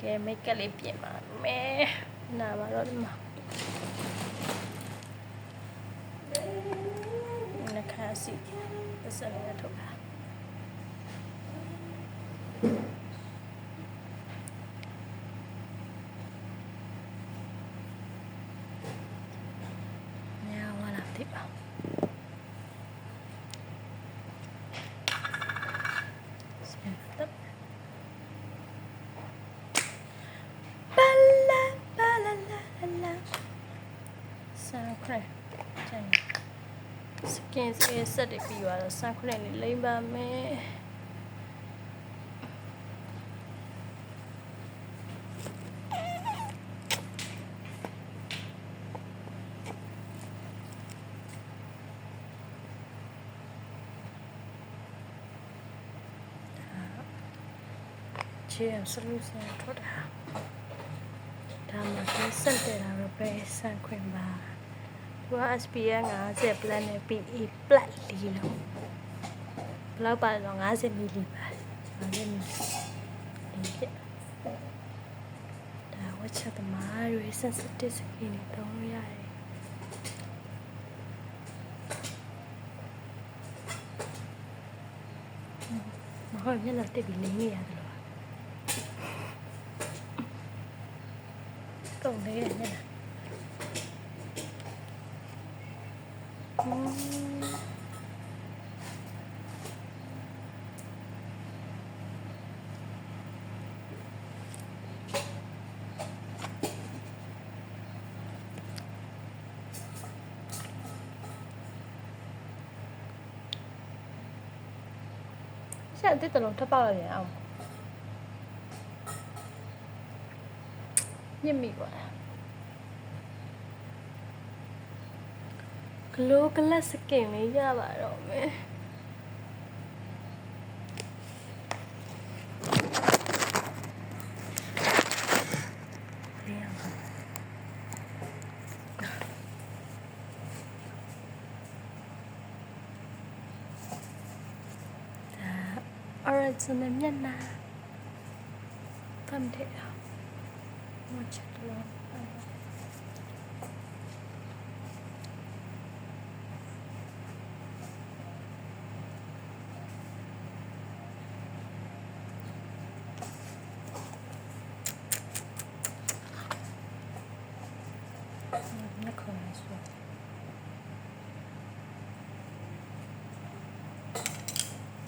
ကဲမိတ်ကပ်လေးပြင်ပါမယ်နာပါတော့ဒီမှာနှခါစီပတ်စံရထုတ်တာညဝလာတိပါစင်တပ်ပါလာပါလာလာလာဆန်ခရက်ကျန်စ ကင်စကင်ဆက်တွေပြီးသွားတော့ဆန်ခရက်လေးလိမ့်ပါမယ်ချေအဆလူဆန်ထွက်တာဒါမှဒီစက်တယ်တာတော့ပဲဆန်ခွင်ပါ သူက SPF 50 plan နဲ့ PE plat လေးလို့ဘယ်လောက်ပါလဲတော့50 ml ပါ50 ml ဒီပြဒါဝတ်ချက်သမားတွေ sensitive skin တွေသုံးလို့ရတယ်မဟုတ်မျက်နှာတက်ပြီးလင်းနေရတယ်လို့ကုန်လေးရနဲ့ ဆက်အစ်တလုံးထပ်ပေါက်ရရင်အောင်ညစ်မိပါလား glow glass skin လေးရပါတော့မယ် là trường nhân là thân thể học một chất lượng Thank you.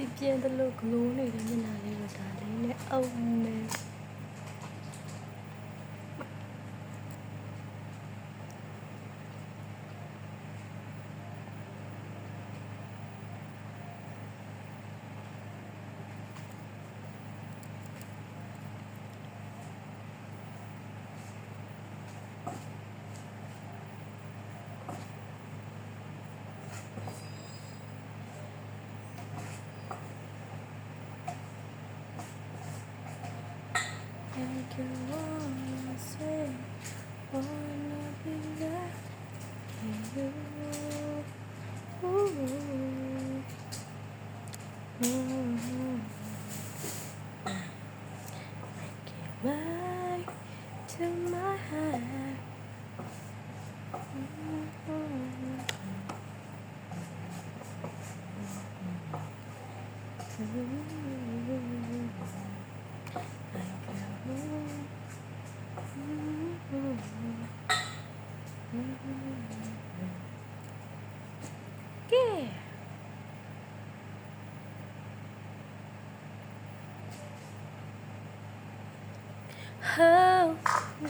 စီပြင်းတယ်လို့ဂလိုးနေတဲ့မျက်နှာလေးကိုဒါလေးနဲ့အုပ်မယ် you wanna wanna be in you. Ooh.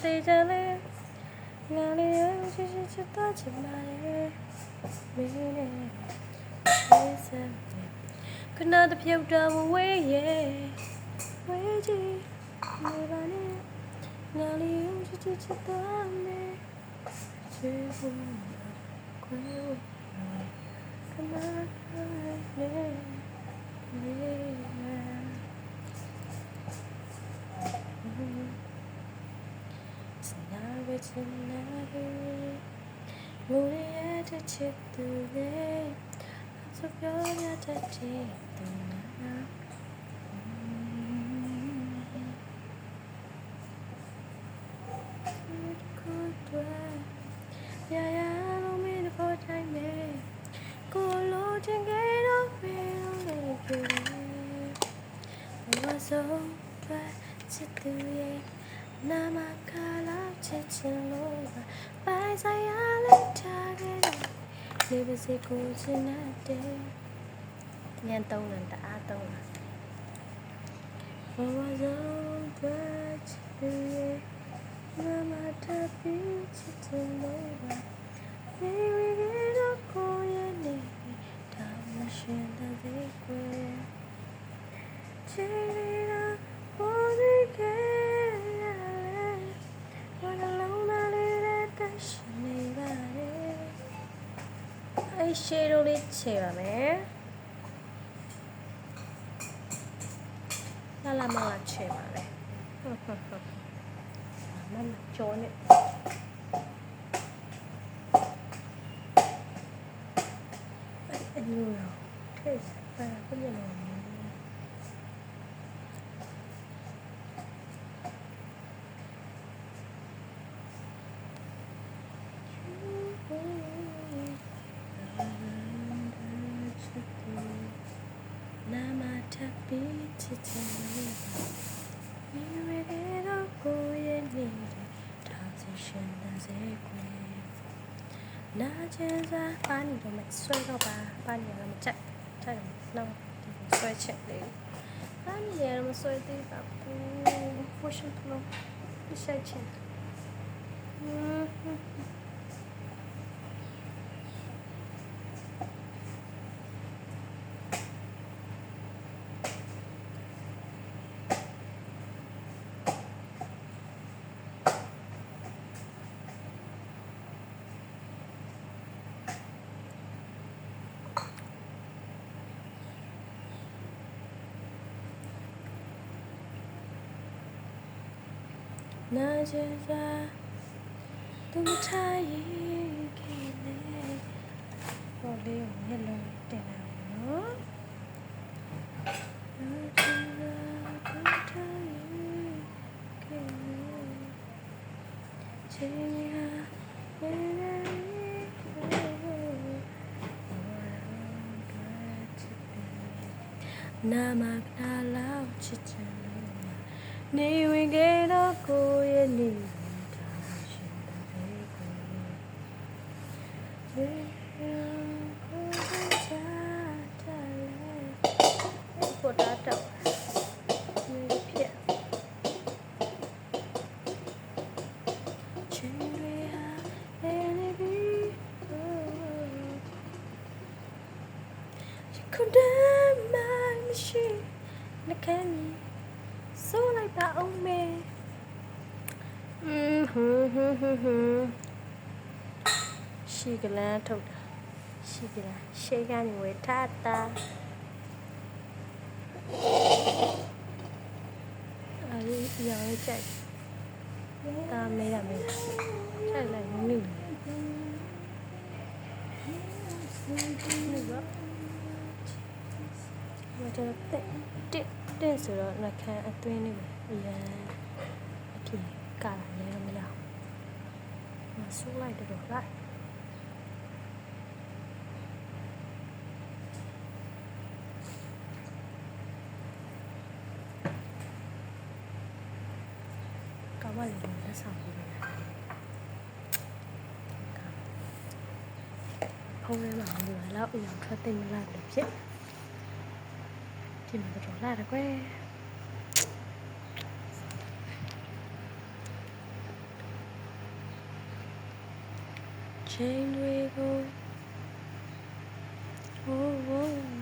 되잖아 나를 응시시지 떠지 말해 미래 세상에 Could not have drive way, yeah 왜지? 내 반에 나를 응시시지 떠네. 즐거운 고요해 가만히 내내 가벼워진 나를 무리에 지치더니 한속 변화되지 떠나라 지칠로와 빠이사야를 차게 내버세 고지나데 Nhân tông là đã tông là Mama don't watch me Mama đã biết chị từng đâu mà Baby, get up, go, yeah အဲ့ရှေးတို့လေးခြေပါမယ်လာလာမလာခြေပါလေဟုတ်ဟုတ်ဟုတ်မမကျော်နဲ့အညူရောထဲပါပြည့်နေတယ်နာမ ထပ်ပြီးချစ်ချင်လို့ We ready to go in need transition as a queen နာကျင်စားပါနေတော့မဆွဲတော့ပါပါနေတော့မချက်ချက်တော့ဆွဲချက်လေးပါနေရမဆွဲသေးပါဘူး pushing flow ရှိချင်နာကျင်စားသူမထားရင်ခင်လေဟောလေးကိုမျက် 낮은과 또 차이기네 머리 오늘 넣을 때 나오요 재미야 나막 날아오지잖아 နေဝင်ခဲ့တော့ကိုရဲ့နေတာရှင်တဲ့ကိုရေကိုချာတယ်ပေါ်တာတော့ဒီဖြစ်ချင်ရဟာနေပြီ You couldn't mind me she နခဲမီစိုးလိုက်ပါအောင်မေอืม ဟွန်းဟွန်းဟွန်းဟွန်းရှိကလန်းထုတ်တာရှိကလန်းရှေးကနေဝေထားတာအဲဒီရောင်းကြိုက်တာမေးရမေးကြိုက်လိုက်မိမိနေပါမတော်တက်တက်တက်ဆိုတော့နှခမ်းအတွင်းလေးပဲအရန်အပြေကာလာလဲတော့မရ xuống này thì được lại cảm ơn mình đã xong rồi hôm nay mọi người là uống cho tình là được chứ thì mình có rõ là được quen. And we go, Oh, oh. oh.